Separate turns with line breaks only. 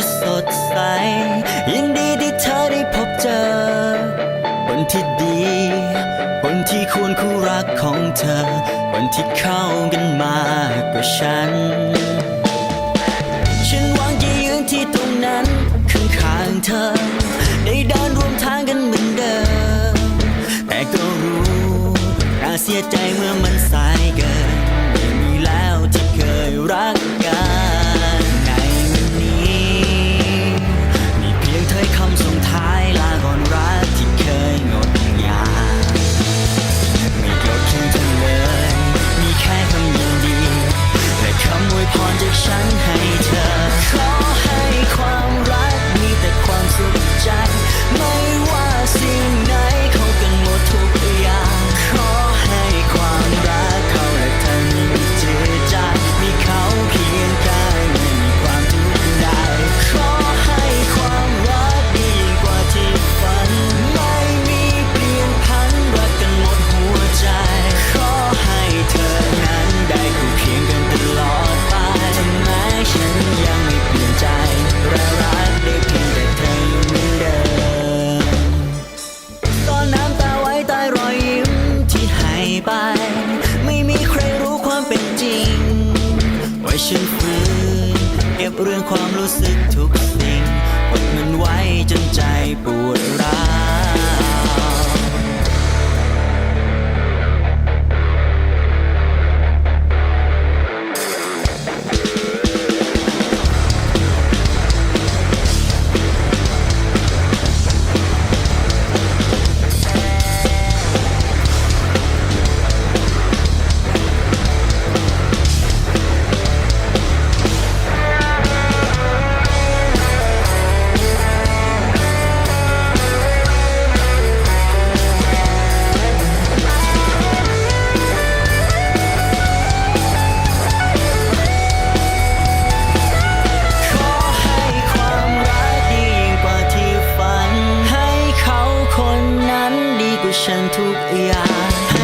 ที่สดใส ยินดีที่เธอได้พบเจอ คนที่ดี คนที่ควรคู่รักของเธอ คนที่เข้ากันมากกว่าฉัน ฉันหวังจะยืนที่ตรงนั้น ข้างข้างเธอ ได้เดินร่วมทางกันเหมือนเดิม แต่ก็รู้น่าเสียใจเมื่อมันสายเกินไม่มีแล้วที่เคยรักกัน ฉันฝืนเก็บเรื่องความรู้สึกทุกสิ่งกดมันไว้จนใจปวดร้าว ฉันทุกอย่าง